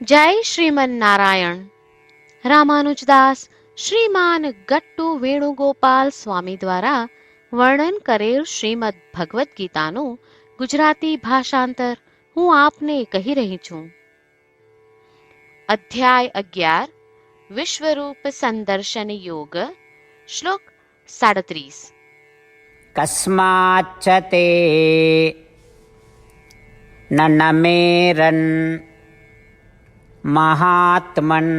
જય શ્રીમન નારાયણ રામાનુજદાસ શ્રીમાન ગટ્ટુ વેણુગોપાલ સ્વામી દ્વારા વર્ણન કરેલ શ્રીમદ ભગવદ્ ગીતાનું ગુજરાતી ભાષાંતર હું આપને કહી રહી છું. અધ્યાય અગિયાર, વિશ્વરૂપ સંદર્શન યોગ, શ્લોક સાડત્રીસ. કસ્માચ્છતે ન નમેરન महात्मन्।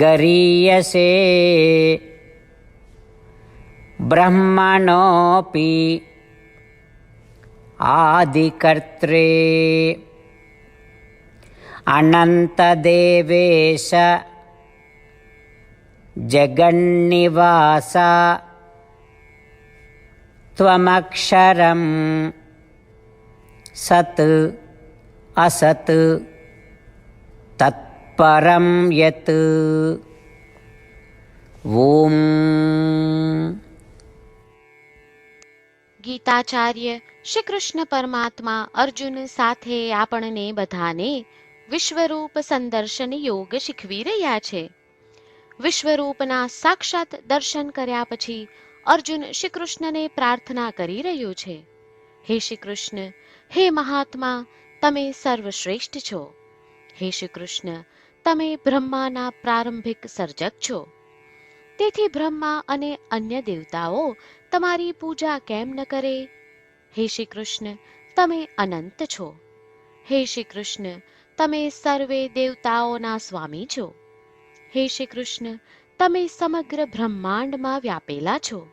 गरीयसे ब्रह्मणोऽपि आदिकर्त्रे। अनन्तदेवेश जगन्निवास त्वमक्षरं सत् असत्। तत्परं यत् ॐ ગીતાચાર્ય શ્રી કૃષ્ણ પરમાત્મા અર્જુન સાથે આપણને બધાને વિશ્વરૂપ સંદર્શન યોગ શીખવી રહ્યા છે વિશ્વરૂપના સાક્ષાત દર્શન કર્યા પછી અર્જુન શ્રી કૃષ્ણને પ્રાર્થના કરી રહ્યો છે હે શ્રી કૃષ્ણ હે મહાત્મા તમે સર્વશ્રેષ્ઠ છો હે શ્રી કૃષ્ણ તમે બ્રહ્માના પ્રારંભિક સર્જક છો. તેથી બ્રહ્મા અને અન્ય દેવતાઓ તમારી પૂજા કેમ ન કરે? હે શ્રી કૃષ્ણ તમે અનંત છો. હે શ્રી કૃષ્ણ તમે સર્વે દેવતાઓના સ્વામી છો. હે શ્રી કૃષ્ણ તમે સમગ્ર બ્રહ્માંડમાં વ્યાપેલા છો.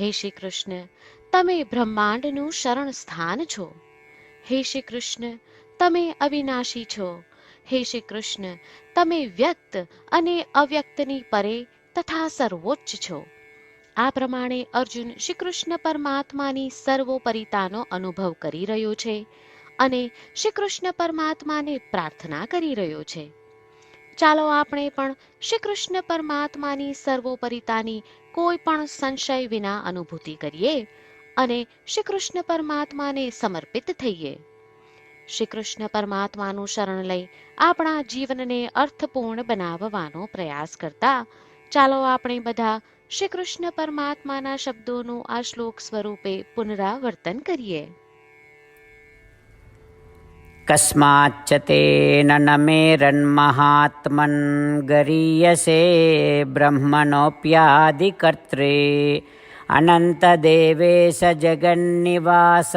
હે શ્રી કૃષ્ણ તમે બ્રહ્માંડનું શરણ સ્થાન છો. હે શ્રી કૃષ્ણ તમે અવિનાશી છો. હે શ્રી કૃષ્ણ તમે વ્યક્ત અને અવ્યક્તની પરે તથા સર્વોચ્ચ છો. આ પ્રમાણે અર્જુન શ્રી કૃષ્ણ પરમાત્માની સર્વોપરિતાનો અનુભવ કરી રહ્યો છે અને શ્રી કૃષ્ણ પરમાત્માને પ્રાર્થના કરી રહ્યો છે. ચાલો આપણે પણ શ્રી કૃષ્ણ પરમાત્માની સર્વોપરિતાની કોઈ પણ સંશય વિના અનુભૂતિ કરીએ અને શ્રી કૃષ્ણ પરમાત્માને સમર્પિત થઈએ. શ્રી કૃષ્ણ પરમાત્માનું શરણ લઈ આપણા જીવનને અર્થપૂર્ણ બનાવવાનો પ્રયાસ કરતા, ચાલો આપણે બધા શ્રી કૃષ્ણ પરમાત્માના શબ્દોનું આ શ્લોક સ્વરૂપે પુનરાવર્તન કરીએ. કસ્માચ્ચ તેન નમેરન્મહાત્મન ગરીયસે બ્રહ્મણોપ્યાદિકર્ત્રે સ જગન્નિવાસ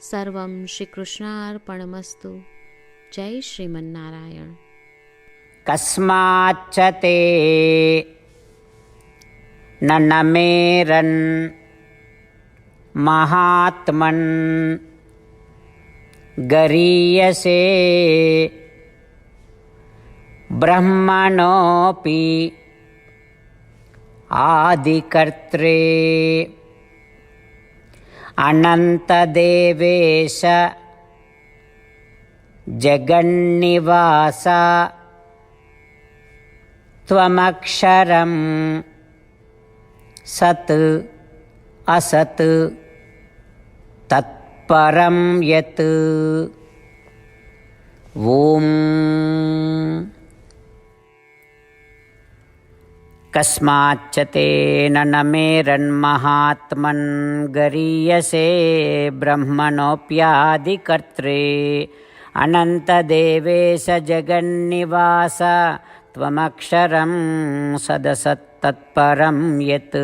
सर्वं श्रीकृष्णार्पणमस्तु। जय श्रीमन्नारायण। कस्माच्च ते न नमेरन् महात्मन् गरीयसे ब्रह्मणोऽपि आदिकर्त्रे अनन्तदेवेश जगन्निवास त्वमक्षरं सत् असत् तत्परं यत्। ॐ कस्माच्च तेन न मेरन्महात्मन् गरीयसे ब्रह्मणोऽप्यादिकर्त्रे। अनन्तदेवेश जगन्निवास त्वमक्षरं सदसत्तत्परं यत्